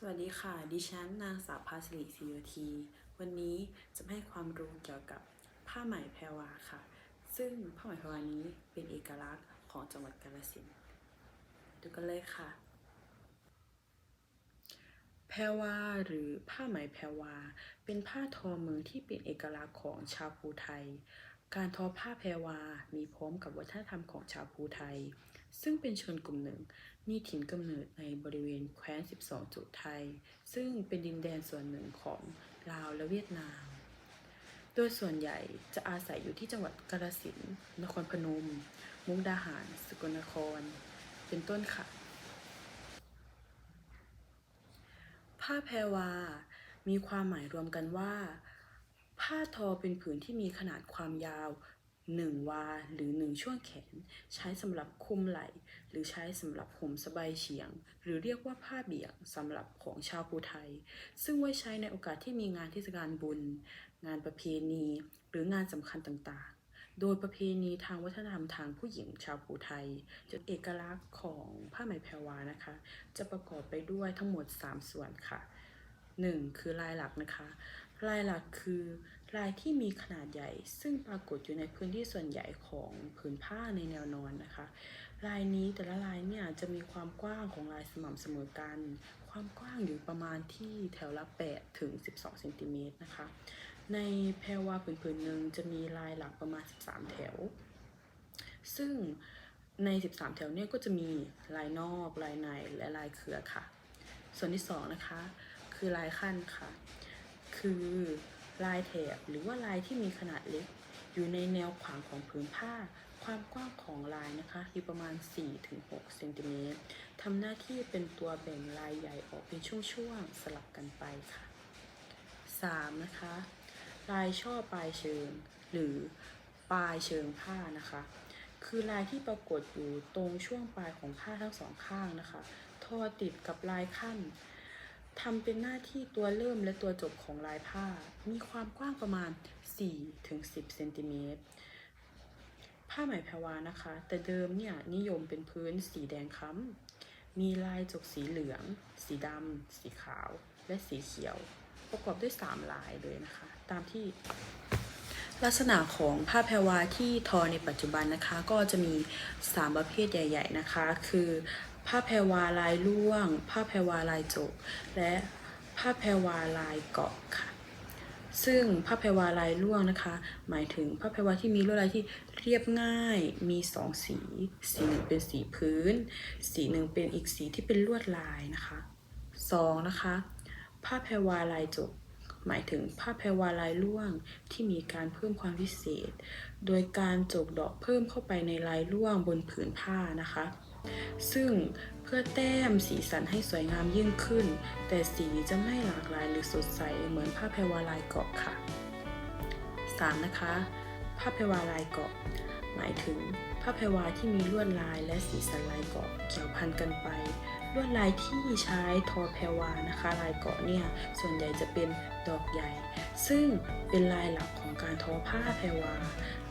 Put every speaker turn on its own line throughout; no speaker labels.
สวัสดีค่ะ ดิฉันนางสาวภาสิริศรีโยธี วันนี้จะให้ความรู้เกี่ยวกับผ้าไหมแพรวาค่ะ ซึ่งผ้าไหมแพรวานี้เป็นเอกลักษณ์ของจังหวัดกาฬสินธุ์ดูกันเลยค่ะ แพรวาหรือผ้าไหมแพรวา เป็นผ้าทอมือที่เป็นเอกลักษณ์ของชาวภูไทย การทอผ้าแพรวา มีพร้อมกับวัฒนธรรมของชาวภูไทย ซึ่งเป็นชนกลุ่มหนึ่ง มีถิ่นกำเนิดในบริเวณแคว้น 12 จุดไทย ซึ่งเป็นดินแดนส่วนหนึ่งของลาวและเวียดนาม โดยส่วนใหญ่จะอาศัยอยู่ที่จังหวัดกาฬสินธุ์นครพนม มุกดาหาร สกลนคร เป็นต้นค่ะ ผ้าแพรวา มีความหมายรวมกันว่า ผ้าทอเป็นผืนที่มีขนาดความยาว 1 วา หรือ 1 ช่วงแขน ใช้สำหรับคลุมไหล่ หรือใช้สำหรับห่มสบายเฉียง หรือเรียกว่าผ้าเบี่ยงสำหรับของชาวภูไทย ซึ่งไว้ใช้ในโอกาสที่มีงานเทศกาลบุญ งานประเพณี หรืองานสำคัญต่างๆ โดยประเพณีทางวัฒนธรรมทางผู้หญิงชาวภูไทยจุดเอกลักษณ์ของผ้าไหมแพรวานะคะ จะประกอบไปด้วยทั้งหมด 3 ส่วนค่ะ 1. คือลายหลักนะคะ ลายหลักคือลายที่มีขนาดใหญ่ ซึ่งปรากฏอยู่ในพื้นที่ส่วนใหญ่ของผืนผ้าในแนวนอนนะคะ ลายนี้แต่ละลายเนี่ยจะมีความกว้างของลายสม่ำเสมอกัน ความกว้างอยู่ประมาณที่แถวละ 8 ถึง 12เซนติเมตรนะคะ ในแพรวาผืนๆหนึ่งจะมีลายหลักประมาณ 13 แถว ซึ่งใน 13 แถวเนี่ยก็จะมีลายนอก ลายใน และลายเครือค่ะ ส่วนที่สองนะคะ คือลายขั้นค่ะ คือลายแถบหรือว่าลายที่มีขนาดเล็ก อยู่ในแนวขวางของผืนผ้า ความกว้างของลายนะคะอยู่ประมาณ 4-6เซนติเมตรทำหน้าที่เป็นตัวแบ่งลายใหญ่ออกเป็นช่วงๆ สลับกันไปค่ะ 3. นะคะ ลายช่อปลายเชิง หรือปลายเชิงผ้านะคะ คือลายที่ปรากฏอยู่ตรงช่วงปลายของผ้าทั้งสองข้างนะคะ ทอติดกับลายขั้น ทำเป็นหน้าที่ตัวเริ่มและตัวจบของลายผ้า มีความกว้างประมาณ 4-10เซนติเมตร ผ้าไหมแพรวานะคะ แต่เดิมเนี่ยนิยมเป็นพื้นสีแดงค้ำ มีลายจกสีเหลือง สีดำ สีขาว และสีเขียว ประกอบด้วย 3 ลายเลยนะคะ ตามที่ลักษณะของผ้าแพรวาที่ทอในปัจจุบันนะคะ ก็จะมี 3 ประเภทใหญ่ ๆนะคะ คือ ผ้าแพรวาลายล่วง ผ้าแพรวาลายจก และผ้าแพรวาลายเกาะค่ะ ซึ่งผ้าแพรวาลายล่วงนะคะ หมายถึงผ้าแพรวาที่มีลวดลายที่เรียบง่าย มีสองสี สีหนึ่งเป็นสีพื้น สีหนึ่งเป็นอีกสีที่เป็นลวดลายนะคะสองนะคะ ผ้าแพรวาลายจกหมายถึงผ้าแพรวาลายล่วงที่มีการเพิ่มความพิเศษ โดยการจกดอกเพิ่มเข้าไปในลายล่วงบนผืนผ้านะคะ ซึ่งเพื่อแต้มสีสันให้สวยงามยิ่งขึ้น แต่สีจะไม่หลากหลายหรือสดใสเหมือนผ้าแพรวาลายเกาะค่ะ 3. นะคะผ้าแพรวาลายเกาะ หมายถึงผ้าแพรวาที่มีลวดลายและสีสันลายเกาะเกี่ยวพันกันไปลวดลายที่ใช้ทอแพรวานะคะ ลายเกาะเนี่ยส่วนใหญ่จะเป็นดอกใหญ่ ซึ่งเป็นลายหลักของการทอผ้าแพรวา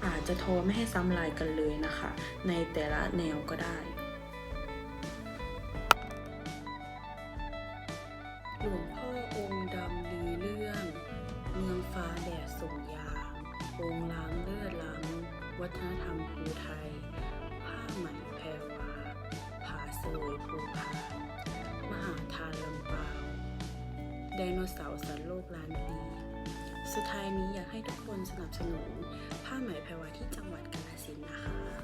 อาจจะทอไม่ให้ซ้ำลายกันเลยนะคะ ในแต่ละแนวก็ได้ ลวงพ่อองค์ดำลือเรื่อง เมืองฟ้าแดดส่งยามองค์ล้ำเลือดล้ำ วัฒนธรรมภูไทย ผ้าไหมแพรวาผาสวยภูพาน มหาทานลำปาวไดโนเสาร์สัตว์โลกล้านปีสุดท้ายนี้อยากให้ทุกคนสนับสนุนผ้าไหมแพรวาที่จังหวัดกาฬสินธุ์นะคะ